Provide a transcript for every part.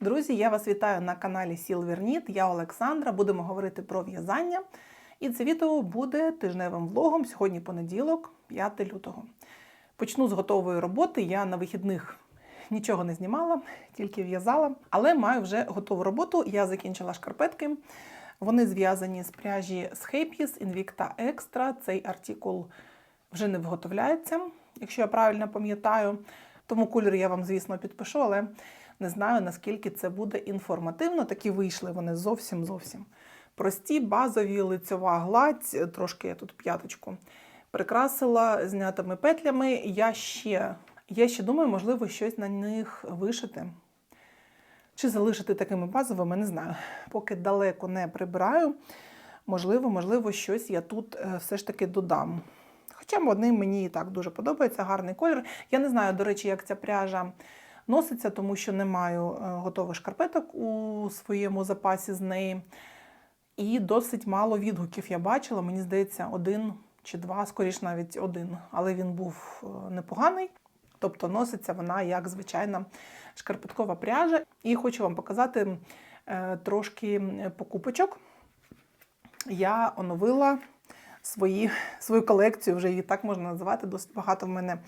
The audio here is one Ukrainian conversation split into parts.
Друзі, я вас вітаю на каналі Knit. Я Олександра. Будемо говорити про в'язання. І це відео буде тижневим влогом. Сьогодні понеділок, 5 лютого. Почну з готової роботи. Я на вихідних нічого не знімала, тільки в'язала. Але маю вже готову роботу. Я закінчила шкарпетки. Вони зв'язані з пряжі Schapis Invicta Extra. Цей артикул вже не виготовляється, якщо я правильно пам'ятаю. Тому кольор я вам, звісно, підпишу, але не знаю, наскільки це буде інформативно. Такі вийшли вони зовсім зовсім прості, базові, лицьова гладь, трошки я тут п'яточку прикрасила знятими петлями. Я ще, я ще думаю, можливо, щось на них вишити. Чи залишити такими базовими, не знаю. Поки далеко не прибираю. Можливо, можливо, щось я тут е, все ж таки додам. Хоча вони мені і так дуже подобається, гарний колір. Я не знаю, до речі, як ця пряжа носиться, тому що не маю е, готових шкарпеток у своєму запасі з неї. І досить мало відгуків я бачила. Мені здається, один чи два, скоріш навіть один. Але він був е, непоганий. Тобто носиться вона як звичайна шкарпеткова пряжа. І хочу вам показати е, трошки покупочок. Я оновила свої, свою колекцію, вже її так можна називати. Досить багато в мене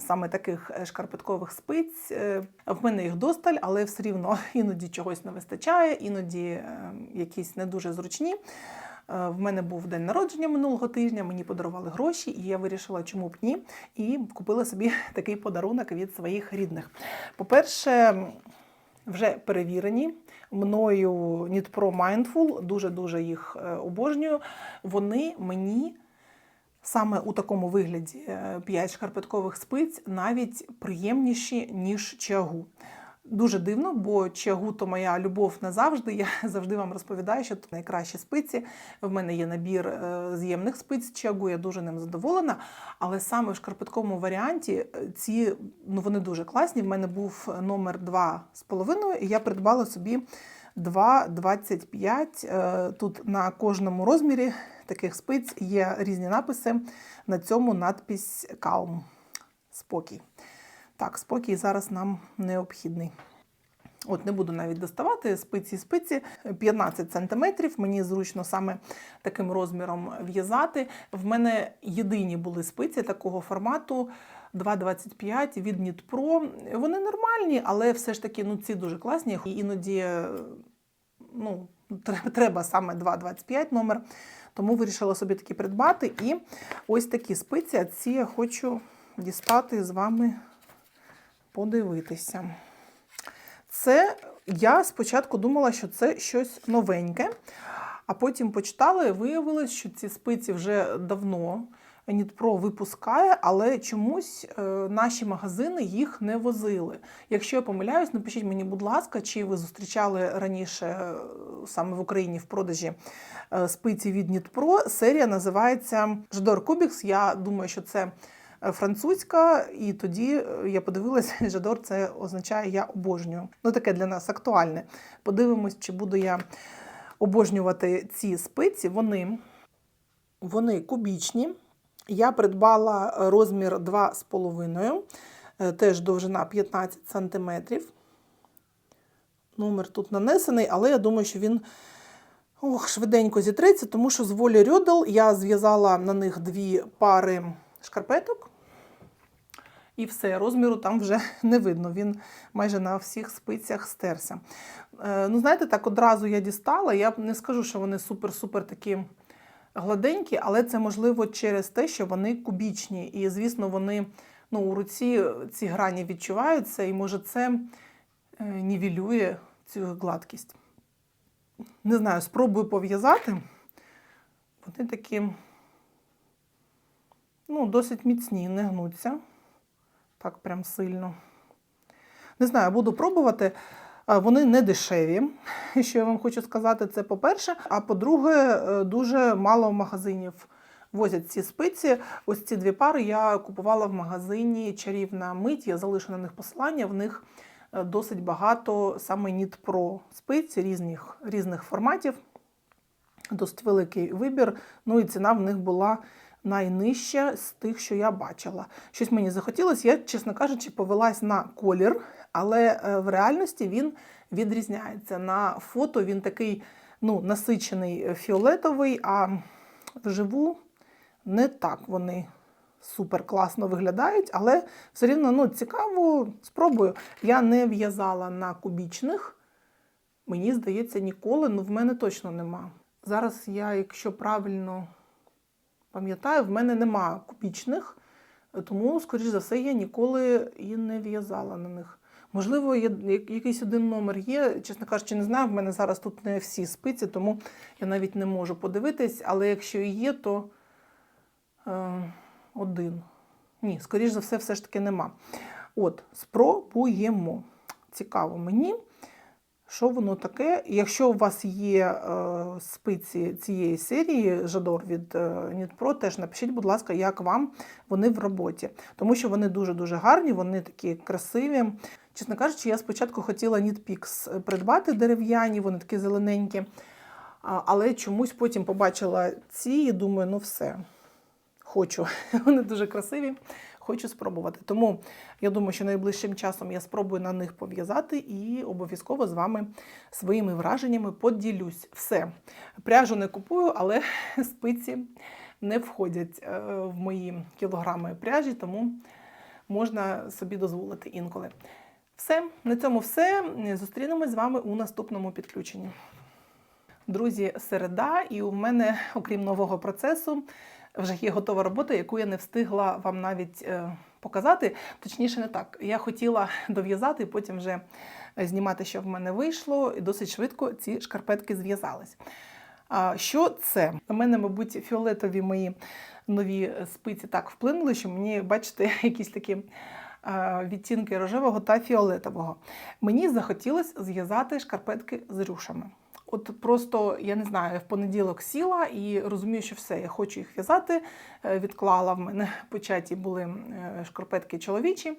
саме таких е, шкарпеткових спиць. Е, В мене їх досталь, але все рівно іноді чогось не вистачає, іноді е, якісь не дуже зручні. В мене був день народження минулого тижня, мені подарували гроші, і я вирішила, чому б ні, і купила собі такий подарунок від своїх рідних. По-перше, вже перевірені мною Knit Pro Mindful, дуже-дуже їх е, обожнюю. Вони мені саме у такому вигляді 5 шкарпеткових спиць навіть приємніші, ніж чагу. Дуже дивно, бо чагу то моя любов назавжди. Я завжди вам розповідаю, що тут найкращі спиці. В мене є набір е, з'ємних спиць чагу, я дуже ним задоволена. Але саме в шкарпетковому варіанті е, ці ну вони дуже класні. В мене був номер 2,5, і я придбала собі 2,25. Е, Тут на кожному розмірі таких спиць є різні написи. На цьому надпись Calm. Спокій. Так, спокій зараз нам необхідний. От не буду навіть доставати спиці спиці 15 см. Мені зручно саме таким розміром в'язати. В мене єдині були спиці такого формату 2,25 від Pro. Вони нормальні, але все ж таки ну, ці дуже класні. І іноді ну, треба саме 2,25 номер. Тому вирішила собі такі придбати. І ось такі спиці, а ці я хочу дістати з вами подивитися. Це я спочатку думала, що це щось новеньке, а потім почитала і виявилось, що ці спиці вже давно Нітпро випускає, але чомусь е, наші магазини їх не возили. Якщо я помиляюсь, напишіть мені, будь ласка, чи ви зустрічали раніше е, саме в Україні в продажі е, спиці від Нітпро. Серія називається Жадор Кубікс. Я думаю, що це французька, і тоді я подивилася, Жадор це означає я обожнюю. Ну таке для нас актуальне. Подивимось, чи буду я обожнювати ці спиці. Вони, вони кубічні. Я придбала розмір 2,5, е, теж довжина 15 см. Номер тут нанесений, але я думаю, що він ох, швиденько зітреться, тому що з волі Рьодл я зв'язала на них дві пари шкарпеток. І все, розміру там вже не видно. Він майже на всіх спицях стерся. Е, ну, знаєте, так одразу я дістала. Я не скажу, що вони супер-супер такі гладенькі, але це можливо через те, що вони кубічні. І, звісно, вони ну, у руці ці грані відчуваються, і може це е, нівелює цю гладкість. Не знаю, спробую пов'язати. Вони такі ну, досить міцні, не гнуться. Так прям сильно. Не знаю, буду пробувати. Вони не дешеві, що я вам хочу сказати, це по-перше. А по-друге, е, дуже мало магазинів возять ці спиці. Ось ці дві пари я купувала в магазині Чарівна мить. Я залишу на них посилання. В них е, досить багато саме Pro спиць різних, різних форматів. Досить великий вибір. Ну і ціна в них була найнижча з тих, що я бачила. Щось мені захотілося, я, чесно кажучи, повелась на колір, але е, в реальності він відрізняється. На фото він такий ну, насичений е, фіолетовий, а вживу не так вони супер класно виглядають, але все рівно ну, цікаво, спробую. Я не в'язала на кубічних. Мені здається, ніколи, ну в мене точно нема. Зараз я, якщо правильно пам'ятаю, в мене нема кубічних, тому, скоріш за все, я ніколи і не в'язала на них. Можливо, є якийсь один номер є. Чесно кажучи, не знаю. В мене зараз тут не всі спиці, тому я навіть не можу подивитись. Але якщо і є, то е, один. Ні, скоріш за все, все ж таки нема. От, спробуємо. Цікаво мені. Що воно таке? Якщо у вас є е, спиці цієї серії Жадор від е, Knit.Pro, теж напишіть, будь ласка, як вам вони в роботі. Тому що вони дуже-дуже гарні, вони такі красиві. Чесно кажучи, я спочатку хотіла Knitpix придбати дерев'яні, вони такі зелененькі. Але чомусь потім побачила ці і думаю, ну все, хочу. Вони дуже красиві хочу спробувати. Тому я думаю, що найближчим часом я спробую на них пов'язати і обов'язково з вами своїми враженнями поділюсь. Все. Пряжу не купую, але спиці не входять е, в мої кілограми пряжі, тому можна собі дозволити інколи. Все, на цьому все. Зустрінемось з вами у наступному підключенні. Друзі, середа, і у мене, окрім нового процесу, вже є готова робота, яку я не встигла вам навіть е, показати. Точніше, не так. Я хотіла дов'язати, потім вже знімати, що в мене вийшло, і досить швидко ці шкарпетки зв'язались. Що це? У мене, мабуть, фіолетові мої нові спиці так вплинули, що мені, бачите, якісь такі відтінки рожевого та фіолетового. Мені захотілося зв'язати шкарпетки з рюшами. От просто я не знаю, в понеділок сіла і розумію, що все, я хочу їх в'язати. Е, відклала в мене початі були е, шкарпетки чоловічі.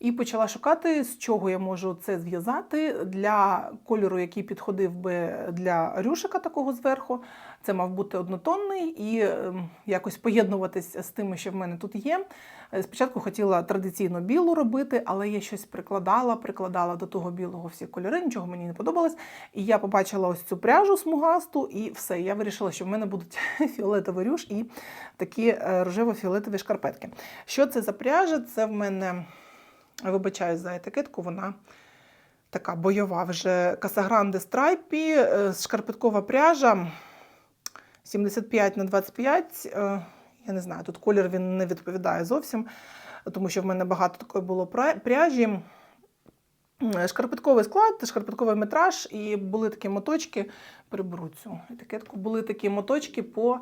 І почала шукати, з чого я можу це зв'язати для кольору, який підходив би для рюшика такого зверху. Це мав бути однотонний і ем, якось поєднуватись з тими, що в мене тут є. Е, спочатку хотіла традиційно білу робити, але я щось прикладала, прикладала до того білого всі кольори, нічого мені не подобалось. І я побачила ось цю пряжу смугасту, і все. Я вирішила, що в мене будуть фіолетовий рюш і такі е, рожево-фіолетові шкарпетки. Що це за пряжа? Це в мене. Вибачаю за етикетку, вона така бойова вже Касагранде страйпі, е, шкарпеткова пряжа 75 на 25. Е, я не знаю, тут колір він не відповідає зовсім, тому що в мене багато такої було пряжі. Шкарпетковий склад, шкарпетковий метраж, і були такі моточки. Приберу цю етикетку, були такі моточки по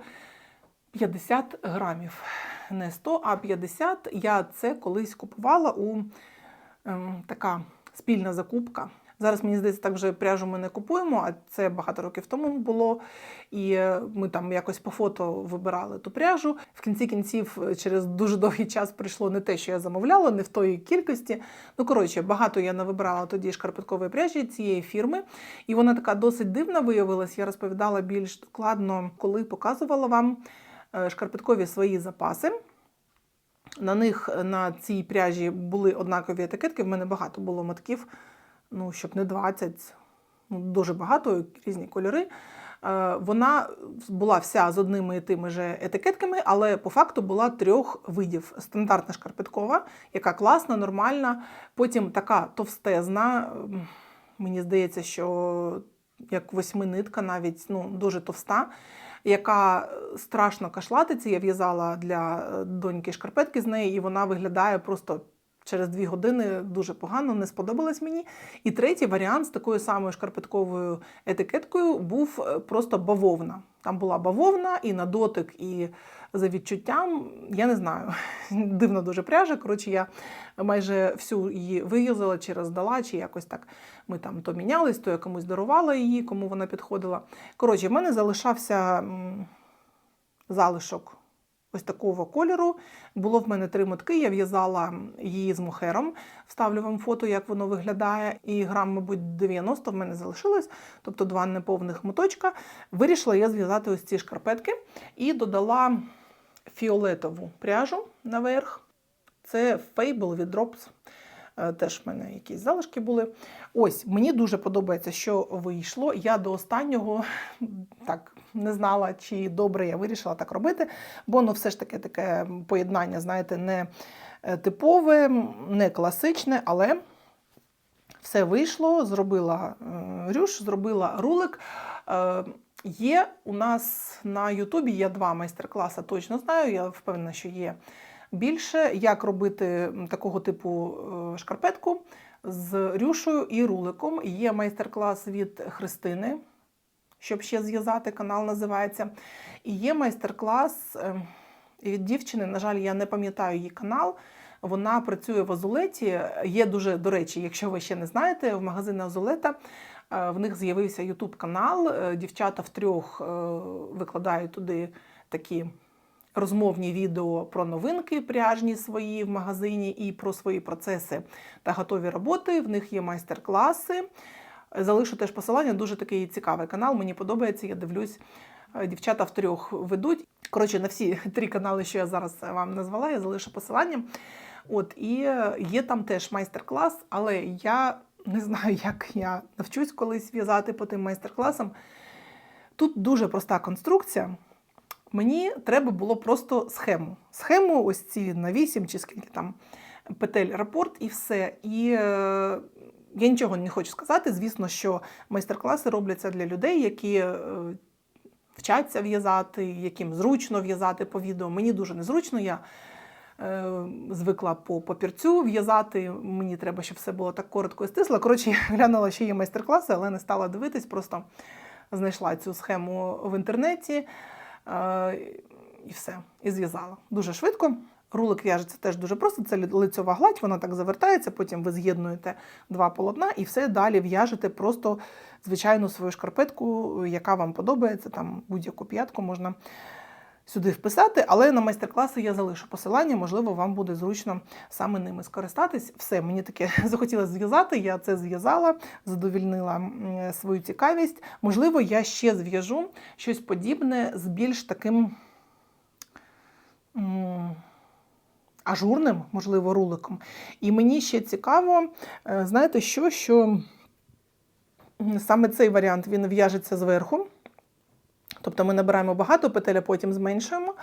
50 грамів. Не 100, а 50. Я це колись купувала у ем, така спільна закупка. Зараз, мені здається, так вже пряжу ми не купуємо, а це багато років тому було. І е, ми там якось по фото вибирали ту пряжу. В кінці кінців, е, через дуже довгий час прийшло не те, що я замовляла, не в тої кількості. Ну, коротше, багато я не вибирала тоді шкарпеткової пряжі цієї фірми. І вона така досить дивна виявилась. Я розповідала більш докладно, коли показувала вам шкарпеткові свої запаси. На них на цій пряжі були однакові етикетки. В мене багато було матків ну, щоб не 20, ну, дуже багато, різні кольори. Е, вона була вся з одними і тими же етикетками, але по факту була трьох видів: стандартна шкарпеткова, яка класна, нормальна. Потім така товстезна. Мені здається, що як восьминитка, навіть ну, дуже товста, яка страшно кашлатиться. Я в'язала для доньки шкарпетки з неї, і вона виглядає просто через дві години дуже погано, не сподобалось мені. І третій варіант з такою самою шкарпетковою етикеткою був е, просто бавовна. Там була бавовна і на дотик, і за відчуттям, я не знаю, дивно дуже пряжа. Коротше, я майже всю її виюзала чи роздала, чи якось так ми там то мінялись, то я комусь дарувала її, кому вона підходила. Коротше, в мене залишався залишок ось такого кольору. Було в мене три мотки, я в'язала її з мухером. Вставлю вам фото, як воно виглядає. І грам, мабуть, 90 в мене залишилось, тобто два неповних моточка. Вирішила я зв'язати ось ці шкарпетки і додала фіолетову пряжу наверх. Це Fable від Drops. Е, Теж в мене якісь залишки були. Ось, мені дуже подобається, що вийшло. Я до останнього так не знала, чи добре я вирішила так робити, бо ну все ж таки таке поєднання, знаєте, не е, типове, не класичне, але все вийшло. Зробила е, рюш, зробила рулик. Е, Є у нас на Ютубі є два майстер-класи, точно знаю. Я впевнена, що є більше. Як робити такого типу шкарпетку з рюшою і руликом. Є майстер-клас від Христини, щоб ще зв'язати, канал називається. І є майстер-клас е, від дівчини. На жаль, я не пам'ятаю її канал. Вона працює в Азулеті. Є дуже, до речі, якщо ви ще не знаєте, в магазині Азулета е, в них з'явився Ютуб канал. Е, Дівчата втрьох е, викладають туди такі розмовні відео про новинки пряжні свої в магазині і про свої процеси та готові роботи. В них є майстер-класи. Залишу теж посилання, дуже такий цікавий канал. Мені подобається, я дивлюсь. Е, Дівчата втрьох ведуть. Коротше, на всі три канали, що я зараз вам назвала, я залишу посилання. От, і е, є там теж майстер-клас, але я не знаю, як я навчусь колись в'язати по тим майстер-класам. Тут дуже проста конструкція. Мені треба було просто схему. Схему, ось ці на 8 чи скільки там петель рапорт і все. І е, я нічого не хочу сказати. Звісно, що майстер-класи робляться для людей, які е, вчаться в'язати, яким зручно в'язати по відео. Мені дуже незручно. Я е, звикла по папірцю в'язати. Мені треба, щоб все було так коротко і стисло. Коротше, я глянула, що є майстер-класи, але не стала дивитись, просто знайшла цю схему в інтернеті. Е, і все, і зв'язала. Дуже швидко. Рулик в'яжеться теж дуже просто. Це лицьова гладь, вона так завертається, потім ви з'єднуєте два полотна і все далі в'яжете просто звичайну свою шкарпетку, яка вам подобається. Там будь-яку п'ятку можна сюди вписати, але на майстер-класи я залишу посилання, можливо, вам буде зручно саме ними скористатись. Все, мені таке захотілося зв'язати, я це зв'язала, задовільнила свою цікавість. Можливо, я ще зв'яжу щось подібне з більш таким. Ажурним, можливо, руликом. І мені ще цікаво, е, знаєте що, що саме цей варіант він в'яжеться зверху. Тобто ми набираємо багато петель, а потім зменшуємо.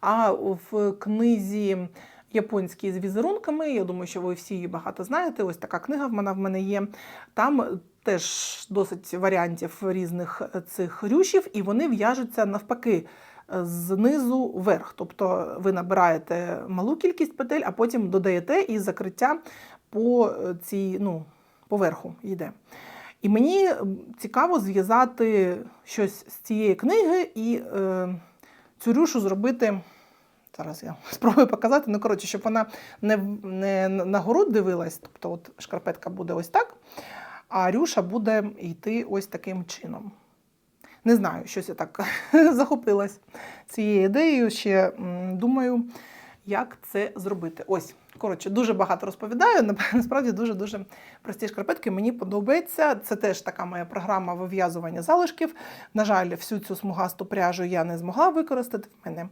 А в книзі японській з візерунками, я думаю, що ви всі її багато знаєте. Ось така книга в мене в мене є. Там теж досить варіантів різних цих рюшів, і вони в'яжуться навпаки. Знизу вверх, тобто ви набираєте малу кількість петель, а потім додаєте і закриття по цій, ну, поверху йде. І мені цікаво зв'язати щось з цієї книги і е, цю рюшу зробити. Зараз я спробую показати. Ну, коротше, щоб вона не, не на город дивилась, тобто от шкарпетка буде ось так, а рюша буде йти ось таким чином. Не знаю, щось я так захопилась цією ідеєю. Ще думаю, як це зробити. Ось, коротше, дуже багато розповідаю. Насправді дуже-дуже прості шкарпетки. Мені подобається. Це теж така моя програма вив'язування залишків. На жаль, всю цю смугасту пряжу я не змогла використати. В мене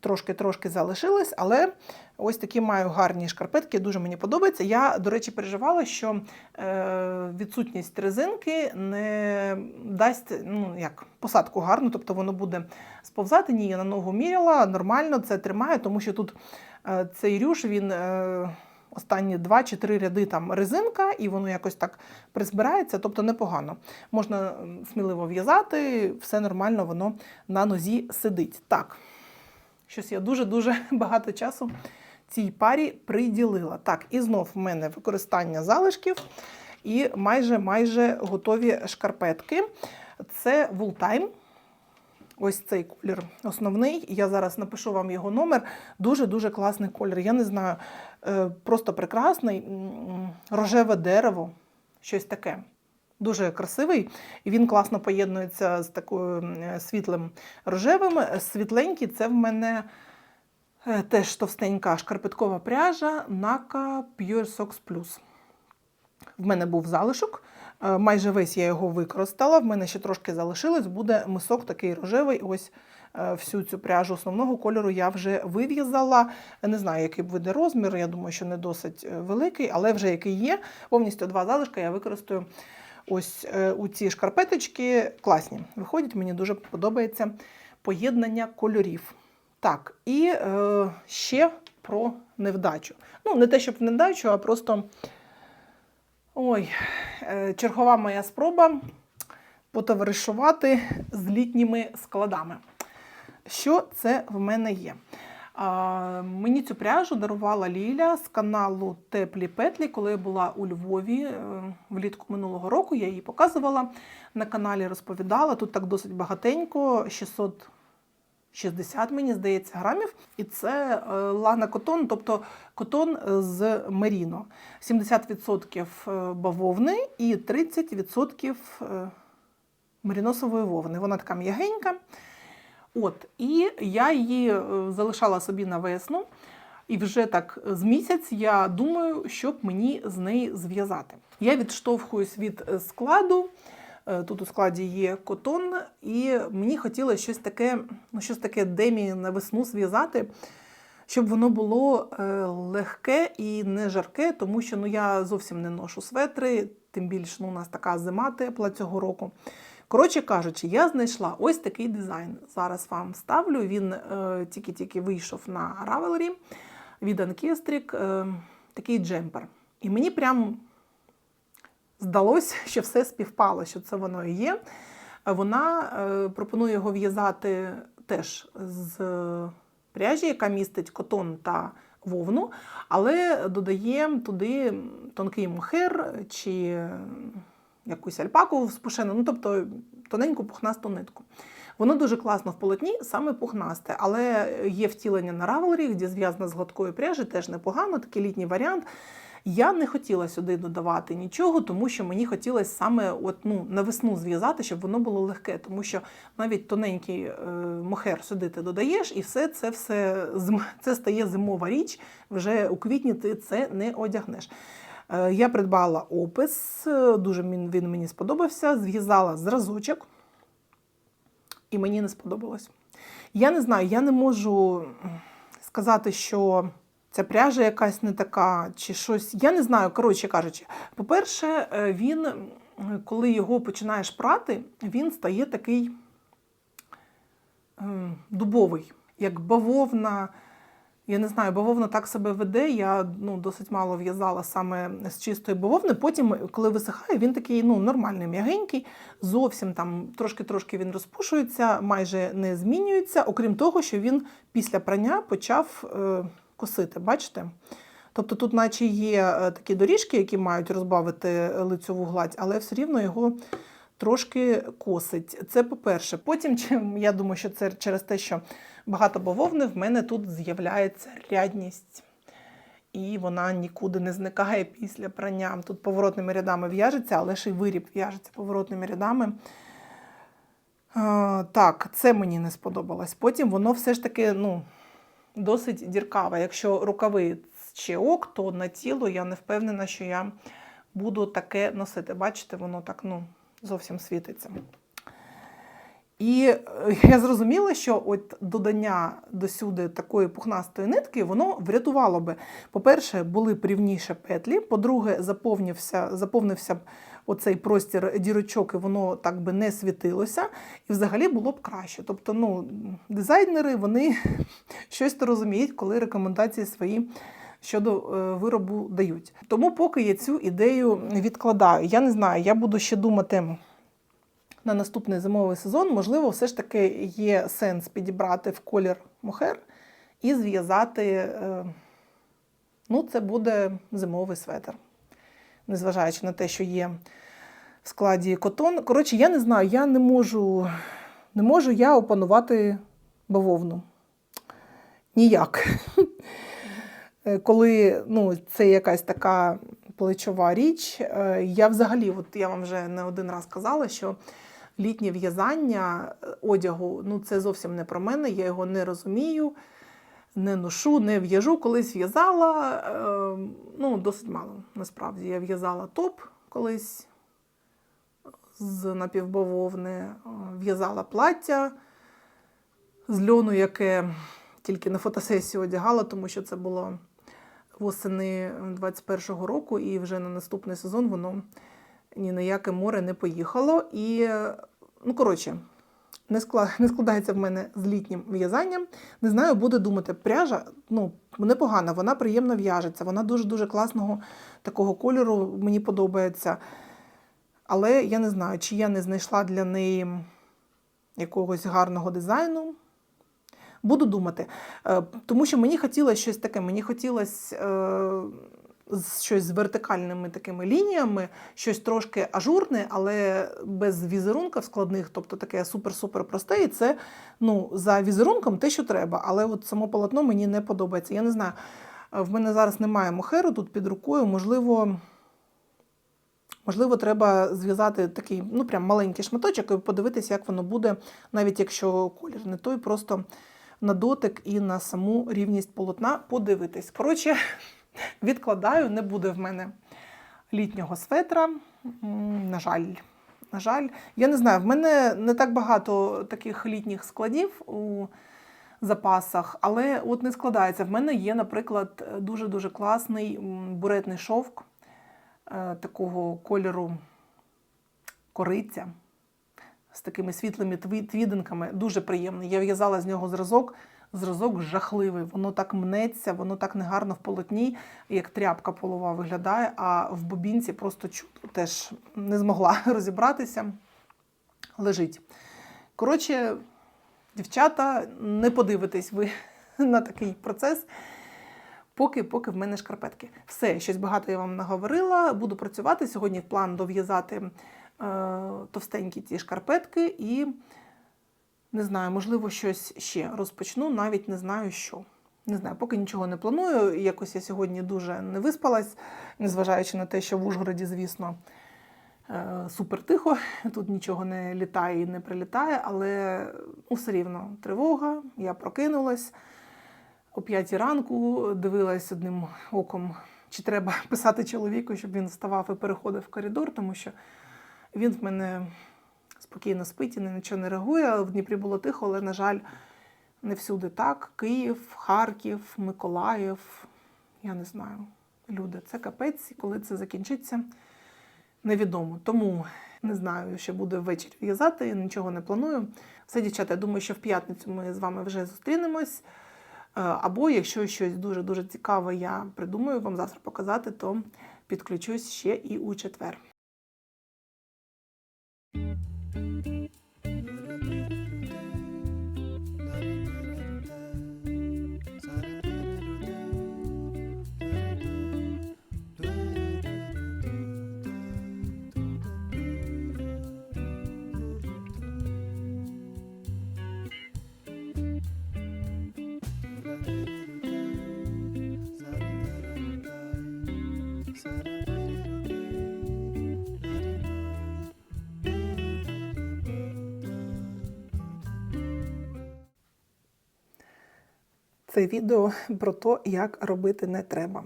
трошки-трошки залишилось, але ось такі маю гарні шкарпетки, дуже мені подобається. Я, до речі, переживала, що е, відсутність резинки не дасть ну, як, посадку гарну, тобто воно буде сповзати. Ні, я на ногу міряла, нормально це тримає, тому що тут цей рюш, він. Е, Останні два чи три ряди там резинка, і воно якось так призбирається, тобто непогано. Можна сміливо в'язати, все нормально, воно на нозі сидить. Так, щось я дуже-дуже багато часу цій парі приділила. Так, і знов в мене використання залишків і майже майже готові шкарпетки. Це Wooltime. Ось цей колір основний. Я зараз напишу вам його номер. Дуже-дуже класний колір. Я не знаю, е, просто прекрасний. Рожеве дерево, щось таке. Дуже красивий, і він класно поєднується з такою світлим рожевим. Світленький це в мене е, теж товстенька шкарпеткова пряжа Naka Pure Socks Plus. В мене був залишок. Е, Майже весь я його використала. В мене ще трошки залишилось. Буде мисок такий рожевий. Ось е, всю цю пряжу основного кольору я вже вив'язала. Не знаю, який буде розмір. Я думаю, що не досить е, великий, але вже який є. Повністю два залишки я використаю ось у ці шкарпеточки. Класні. Виходять, мені дуже подобається поєднання кольорів. Так, і е, ще про невдачу. Ну, не те, щоб невдачу, а просто ой, е, чергова моя спроба потоваришувати з літніми складами. Що це в мене є? Мені цю пряжу дарувала Ліля з каналу Теплі Петлі, коли я була у Львові е, влітку минулого року. Я її показувала на каналі, розповідала. Тут так досить багатенько, 600 60, мені здається, грамів. І це е, лана котон, тобто котон з меріно. 70% е, бавовни і 30% е, меріносової вовни. Вона така м'ягенька. От, І я її е, залишала собі на весну. І вже так з місяць я думаю, щоб мені з неї зв'язати. Я відштовхуюсь від е, складу. Е, Тут у складі є котон, і мені хотілося щось таке, ну щось таке демі на весну зв'язати, щоб воно було е, легке і не жарке, тому що ну, я зовсім не ношу светри, тим більше ну, у нас така зима тепла цього року. Коротше кажучи, я знайшла ось такий дизайн. Зараз вам ставлю. Він е, тільки-тільки вийшов на Ravelry від Ankestrick, е, такий джемпер. І мені прям здалося, що все співпало, що це воно і є. Вона е, пропонує його в'язати теж з пряжі, яка містить котон та вовну, але додає туди тонкий мохер чи якусь альпаку спушену, ну тобто тоненьку пухнасту нитку. Воно дуже класно в полотні, саме пухнасте, але є втілення на равелері, де зв'язано з гладкої пряжі, теж непогано, такий літній варіант. Я не хотіла сюди додавати нічого, тому що мені хотілося саме от, ну, на весну зв'язати, щоб воно було легке, тому що навіть тоненький е, мохер сюди ти додаєш, і все це все це стає зимова річ. Вже у квітні ти це не одягнеш. Е, я придбала опис, е, дуже він, він мені сподобався, зв'язала зразочок, і мені не сподобалось. Я не знаю, я не можу сказати, що ця пряжа якась не така, чи щось. Я не знаю, коротше кажучи. По-перше, е, він, коли його починаєш прати, він стає такий дубовий, як бавовна. Я не знаю, бавовна так себе веде. Я ну, досить мало в'язала саме з чистої бавовни. Потім, коли висихає, він такий ну, нормальний, м'ягенький, зовсім там трошки-трошки він розпушується, майже не змінюється, окрім того, що він після прання почав е, косити. Бачите? Тобто тут, наче є е, такі доріжки, які мають розбавити лицьову гладь, але все рівно його трошки косить. Це по-перше. Потім, я думаю, що це через те, що багато бавовни, в мене тут з'являється рядність. І вона нікуди не зникає після прання. Тут поворотними рядами в'яжеться, але ще й виріб в'яжеться поворотними рядами. Так, це мені не сподобалось. Потім воно все ж таки ну, досить діркаве. Якщо рукави ще ок, то на тіло я не впевнена, що я буду таке носити. Бачите, воно так ну, зовсім світиться. І е, я зрозуміла, що от додання досюди такої пухнастої нитки, воно врятувало би. По-перше, були б рівніші петлі, по-друге, заповнився заповнився б оцей простір дірочок, і воно так би не світилося, і взагалі було б краще. Тобто, ну, дизайнери вони щось розуміють, коли рекомендації свої. Щодо е, виробу дають. Тому поки я цю ідею відкладаю. Я не знаю, я буду ще думати на наступний зимовий сезон, можливо, все ж таки є сенс підібрати в колір мохер і зв'язати, е, ну, це буде зимовий светр. Незважаючи на те, що є в складі котон. Коротше, я не знаю, я не можу, не можу я опанувати бавовну. Ніяк. Коли ну, це якась така плечова річ, е, я взагалі, от я вам вже не один раз казала, що літнє в'язання е, одягу ну це зовсім не про мене, я його не розумію, не ношу, не в'яжу. Колись в'язала, е, ну, досить мало насправді. Я в'язала топ колись з напівбавовни, в'язала плаття. з льону, яке тільки на фотосесію одягала, тому що це було восени 21-го року, і вже на наступний сезон воно ні на яке море не поїхало. І, е, ну, коротше, не, не складається в мене з літнім в'язанням. Не знаю, буде думати, пряжа ну, непогана, вона приємно в'яжеться, вона дуже-дуже класного такого кольору, мені подобається. Але я не знаю, чи я не знайшла для неї якогось гарного дизайну. Буду думати. Е, Тому що мені хотілося щось таке, мені хотілося е, щось з вертикальними такими лініями, щось трошки ажурне, але без візерунків складних, тобто таке супер-супер просте. І це ну, за візерунком те, що треба. Але от само полотно мені не подобається. Я не знаю, в мене зараз немає мохеру тут під рукою. Можливо, можливо, треба зв'язати такий ну, прям маленький шматочок і подивитися, як воно буде, навіть якщо колір не той, просто на дотик і на саму рівність полотна подивитись. Коротше, відкладаю, не буде в мене літнього светра. На жаль. На жаль, я не знаю, в мене не так багато таких літніх складів у запасах, але от не складається. В мене є, наприклад, дуже-дуже класний буретний шовк е, такого кольору кориця з такими світлими твідинками. Дуже приємний. Я в'язала з нього зразок. Зразок жахливий, воно так мнеться, воно так негарно в полотні, як тряпка полова виглядає, а в бобінці просто чудо теж не змогла розібратися. Лежить. Коротше, дівчата, не подивитесь ви на такий процес. Поки, поки в мене шкарпетки. Все, щось багато я вам наговорила. Буду працювати. Сьогодні план дов'язати е, товстенькі ці шкарпетки і не знаю, можливо, щось ще розпочну, навіть не знаю що. Не знаю, поки нічого не планую. Якось я сьогодні дуже не виспалась, незважаючи на те, що в Ужгороді, звісно, е, супер тихо. Тут нічого не літає і не прилітає, але ну, все рівно тривога. Я прокинулась о п'ятій ранку, дивилась одним оком, чи треба писати чоловіку, щоб він вставав і переходив в коридор, тому що він в мене спокійно спить і нічого не реагує. В Дніпрі було тихо, але, на жаль, не всюди так. Київ, Харків, Миколаїв. Я не знаю. Люди, це капець, і коли це закінчиться, невідомо. Тому не знаю, що буде ввечері в'язати, нічого не планую. Все, дівчата, я думаю, що в п'ятницю ми з вами вже зустрінемось. Е, Або якщо щось дуже-дуже цікаве я придумаю вам завтра показати, то підключусь ще і у четвер. Це відео про те, як робити не треба.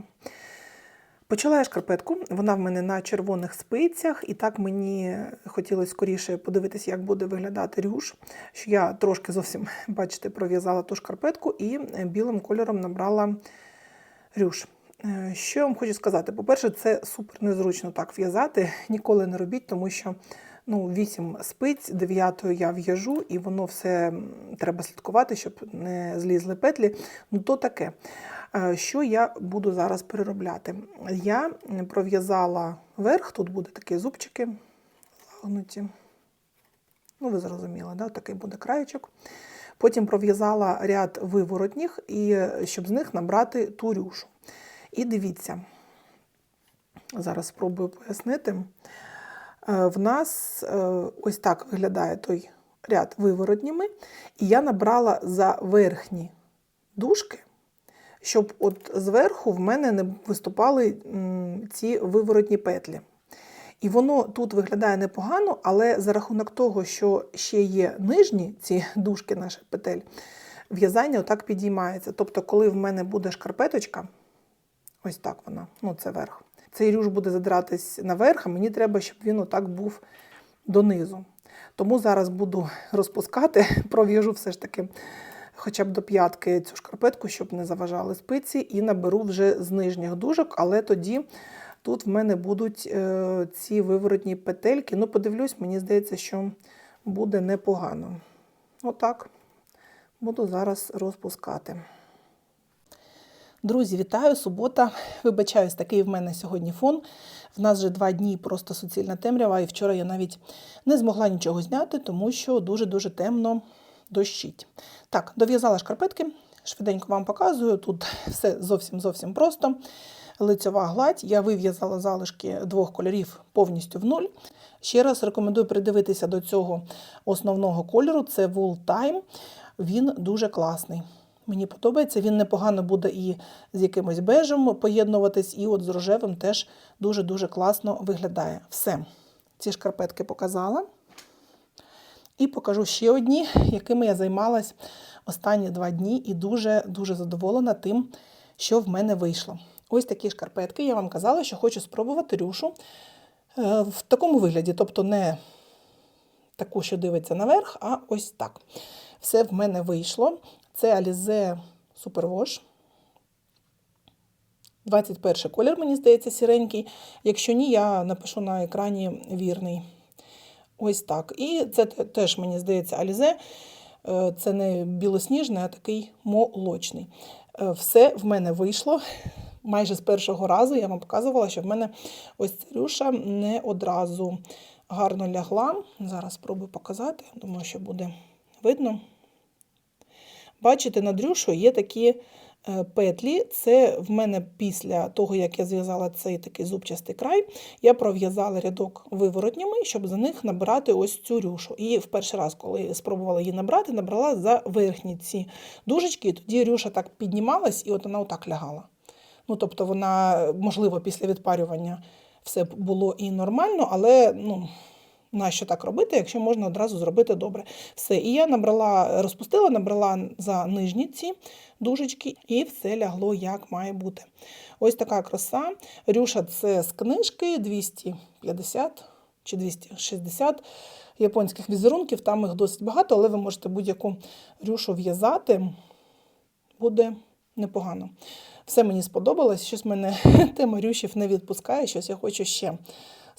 Почала я шкарпетку, вона в мене на червоних спицях, і так мені хотілося скоріше подивитися, як буде виглядати рюш. Що я трошки зовсім, бачите, пров'язала ту шкарпетку і білим кольором набрала рюш. Е, Що я вам хочу сказати? По-перше, це супер незручно так в'язати. Ніколи не робіть, тому що ну, 8 спиць, 9 я в'яжу, і воно все треба слідкувати, щоб не злізли петлі. Ну, то таке. Е, Що я буду зараз переробляти? Я пров'язала верх, тут буде такі зубчики загнуті. Ну, ви зрозуміли, да? такий буде краєчок. Потім пров'язала ряд виворотніх, і е, щоб з них набрати ту рюшу. І дивіться, зараз спробую пояснити. Е, В нас е, ось так виглядає той ряд виворотніми, і я набрала за верхні дужки, щоб от зверху в мене не виступали ці виворотні петлі. І воно тут виглядає непогано, але за рахунок того, що ще є нижні ці дужки наших петель, в'язання отак підіймається. Тобто, коли в мене буде шкарпеточка, ось так вона, ну це верх. Цей рюш буде задиратись наверх, а мені треба, щоб він отак був донизу. Тому зараз буду розпускати, пров'яжу все ж таки хоча б до п'ятки цю шкарпетку, щоб не заважали спиці, і наберу вже з нижніх дужок, але тоді тут в мене будуть е, ці виворотні петельки. Ну, подивлюсь, мені здається, що буде непогано. Отак. Буду зараз розпускати. Друзі, вітаю! Субота. Вибачаюсь, такий в мене сьогодні фон. В нас вже два дні просто суцільна темрява, і вчора я навіть не змогла нічого зняти, тому що дуже-дуже темно дощить. Так, дов'язала шкарпетки, швиденько вам показую. Тут все зовсім зовсім просто. Лицьова гладь. Я вив'язала залишки двох кольорів повністю в нуль. Ще раз рекомендую придивитися до цього основного кольору. Це Wool Time. Він дуже класний. Мені подобається, він непогано буде і з якимось бежем поєднуватись, і от з рожевим теж дуже-дуже класно виглядає. Все, ці шкарпетки показала. І покажу ще одні, якими я займалась останні два дні, і дуже-дуже задоволена тим, що в мене вийшло. Ось такі шкарпетки. Я вам казала, що хочу спробувати рюшу е, в такому вигляді, тобто не таку, що дивиться наверх, а ось так. Все в мене вийшло. Це Alize Superwash. 21 колір, мені здається, сіренький. Якщо ні, я напишу на екрані вірний. Ось так. І це теж, мені здається, Alize. Е, Це не білосніжний, а такий молочний. Е, Все в мене вийшло. Майже з першого разу я вам показувала, що в мене ось ця рюша не одразу гарно лягла. Зараз спробую показати, думаю, що буде видно. Бачите, над рюшою є такі е, петлі. Це в мене після того, як я зв'язала цей такий зубчастий край, я пров'язала рядок виворотнями, щоб за них набирати ось цю рюшу. І в перший раз, коли спробувала її набрати, набрала за верхні ці дужечки, і тоді рюша так піднімалась, і от вона отак лягала. Ну, тобто, вона, можливо, після відпарювання все було і нормально, але ну, нащо так робити, якщо можна одразу зробити добре. Все. І я набрала, розпустила, набрала за нижні ці дужечки, і все лягло як має бути. Ось така краса. Рюша це з книжки 250 чи 260 японських візерунків. Там їх досить багато, але ви можете будь-яку рюшу в'язати. Буде непогано. Все мені сподобалось, щось мене тема рюшів не відпускає, щось я хочу ще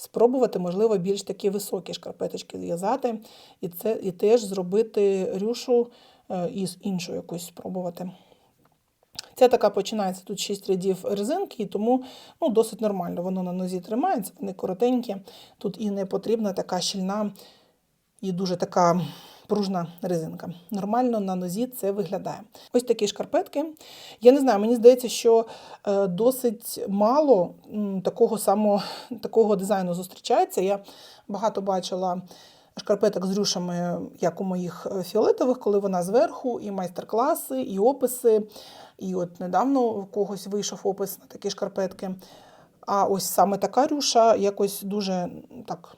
спробувати, можливо, більш такі високі шкарпеточки зв'язати, і це і теж зробити рюшу е, із іншою якусь спробувати. Ця така починається тут 6 рядів резинки, і тому ну, досить нормально. Воно на нозі тримається, вони коротенькі. Тут і не потрібна така щільна і дуже така пружна резинка. Нормально на нозі це виглядає. Ось такі шкарпетки. Я не знаю, мені здається, що е, досить мало такого самого такого дизайну зустрічається. Я багато бачила. Шкарпеток з рюшами, як у моїх е, фіолетових, коли вона зверху, і майстер-класи, і описи. І от недавно у когось вийшов опис на такі шкарпетки. А ось саме така рюша якось дуже так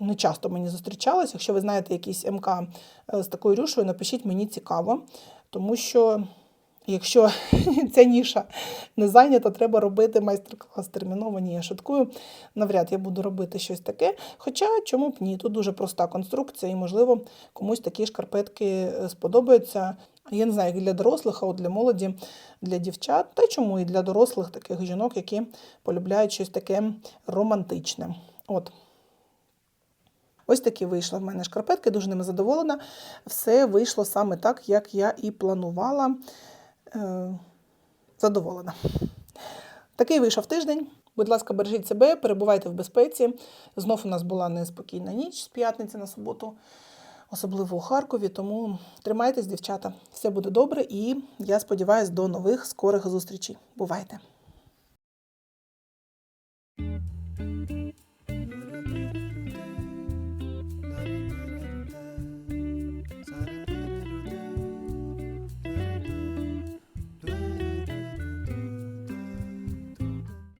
не часто мені зустрічалась. Якщо ви знаєте якийсь МК е, з такою рюшою, напишіть мені цікаво, тому що. Якщо ця ніша не зайнята, треба робити майстер-клас терміновані. Я шуткую. Навряд я буду робити щось таке. Хоча чому б ні? Тут дуже проста конструкція, і, можливо, комусь такі шкарпетки е, сподобаються. Я не знаю, як для дорослих, а от для молоді, для дівчат, та чому і для дорослих таких жінок, які полюбляють щось таке романтичне. От. Ось такі вийшли в мене шкарпетки, дуже ними задоволена. Все вийшло саме так, як я і планувала. Е, задоволена. Такий вийшов тиждень. Будь ласка, бережіть себе, перебувайте в безпеці. Знов у нас була неспокійна ніч з п'ятниці на суботу, особливо у Харкові. Тому тримайтесь, дівчата. Все буде добре, і я сподіваюся, до нових скорих зустрічей. Бувайте!